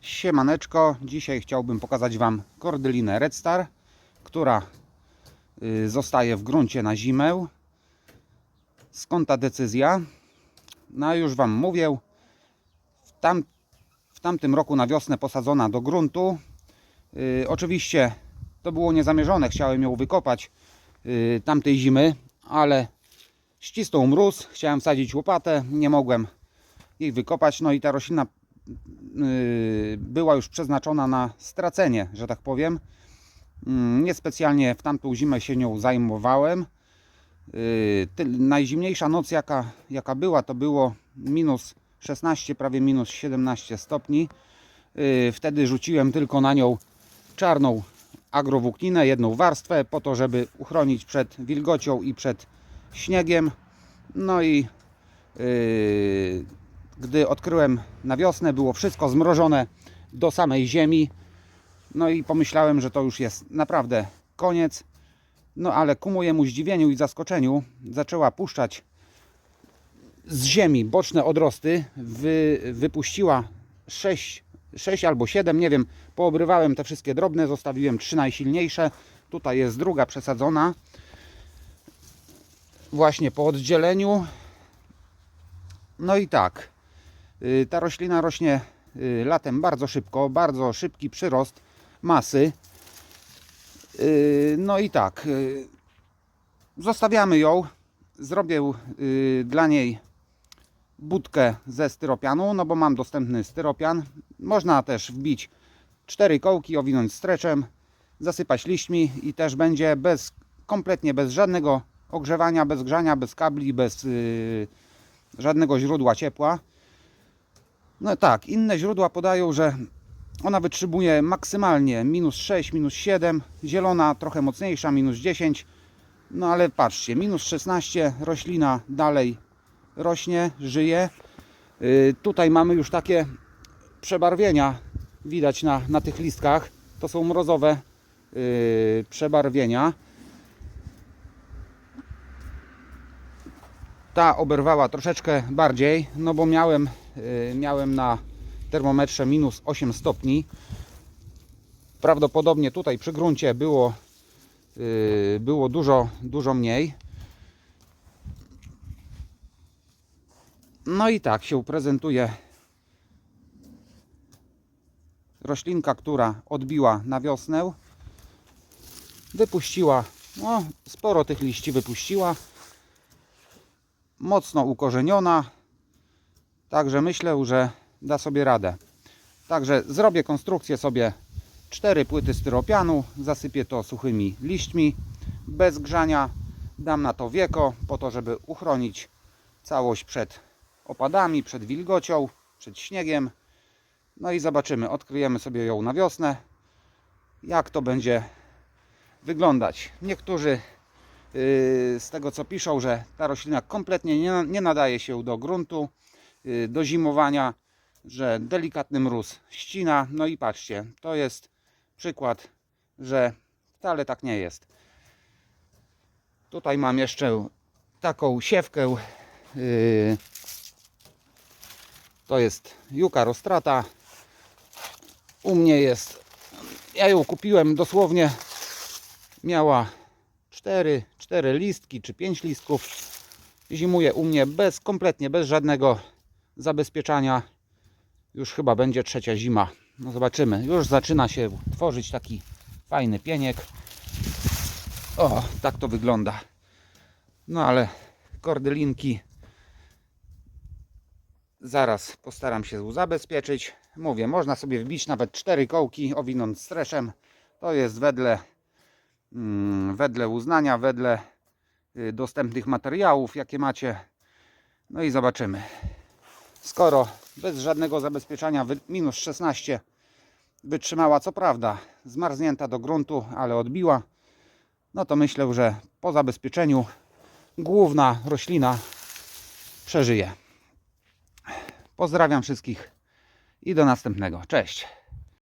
Siemaneczko, dzisiaj chciałbym pokazać Wam kordylinę Red Star, która y, zostaje w gruncie na zimę. Skąd ta decyzja? No już Wam mówię, w, tam, w tamtym roku na wiosnę posadzona do gruntu. Y, oczywiście to było niezamierzone, chciałem ją wykopać y, tamtej zimy, ale ścisnął mróz, chciałem wsadzić łopatę, nie mogłem jej wykopać, no i ta roślina była już przeznaczona na stracenie, że tak powiem. Mm, Niespecjalnie w tamtą zimę się nią zajmowałem. Y, Najzimniejsza noc jaka, jaka była to było minus 16, prawie minus 17 stopni. Y, Wtedy rzuciłem tylko na nią czarną agrowłókninę, jedną warstwę po to, żeby uchronić przed wilgocią i przed śniegiem. No i gdy odkryłem na wiosnę, było wszystko zmrożone do samej ziemi. No i pomyślałem, że to już jest naprawdę koniec. No ale ku mojemu zdziwieniu i zaskoczeniu zaczęła puszczać z ziemi boczne odrosty. Wy, wypuściła 6, 6 albo 7, nie wiem. Poobrywałem te wszystkie drobne, zostawiłem trzy najsilniejsze. Tutaj jest druga przesadzona. Właśnie po oddzieleniu. No i tak. Y, Ta roślina rośnie y, latem bardzo szybko, bardzo szybki przyrost masy. Y, No i tak. Zostawiamy ją. Zrobię dla niej budkę ze styropianu, no bo mam dostępny styropian. Można też wbić cztery kołki, owinąć streczem, zasypać liśćmi i też będzie bez, kompletnie bez żadnego ogrzewania, bez grzania, bez kabli, bez żadnego źródła ciepła. No tak, inne źródła podają, że ona wytrzymuje maksymalnie minus 6, minus 7, zielona trochę mocniejsza, minus 10. No ale patrzcie, minus 16, roślina dalej rośnie, żyje. Yy, tutaj mamy już takie przebarwienia, widać na, na tych listkach. To są mrozowe yy, przebarwienia. Ta oberwała troszeczkę bardziej, no bo miałem, yy, miałem na termometrze minus 8 stopni. Prawdopodobnie tutaj przy gruncie było, yy, było dużo, dużo mniej. No i tak się prezentuje roślinka, która odbiła na wiosnę. Wypuściła, no sporo tych liści wypuściła. Mocno ukorzeniona. Także myślę, że da sobie radę. Także zrobię konstrukcję sobie cztery płyty styropianu, zasypię to suchymi liśćmi, bez grzania. Dam na to wieko, po to, żeby uchronić całość przed opadami, przed wilgocią, przed śniegiem. No i zobaczymy, odkryjemy sobie ją na wiosnę, jak to będzie wyglądać. Niektórzy z tego co piszą, że ta roślina kompletnie nie, nie nadaje się do gruntu, yy, do zimowania, że delikatny mróz ścina. No i patrzcie, to jest przykład, że wcale tak nie jest. Tutaj mam jeszcze taką siewkę. Yy, to jest juka rostrata. U mnie jest, ja ją kupiłem dosłownie, miała 4, 4 listki czy 5 listków. Zimuje u mnie bez, kompletnie bez żadnego zabezpieczania. Już chyba będzie trzecia zima. No zobaczymy. Już zaczyna się tworzyć taki fajny pieniek. O, tak to wygląda. No ale kordylinki zaraz postaram się zabezpieczyć. Mówię, można sobie wbić nawet cztery kołki, owinąć streszem. To jest wedle, wedle uznania, wedle y, dostępnych materiałów, jakie macie. No i zobaczymy. Skoro bez żadnego zabezpieczenia minus 16 wytrzymała, co prawda zmarznięta do gruntu, ale odbiła, no to myślę, że po zabezpieczeniu główna roślina przeżyje. Pozdrawiam wszystkich i do następnego. Cześć.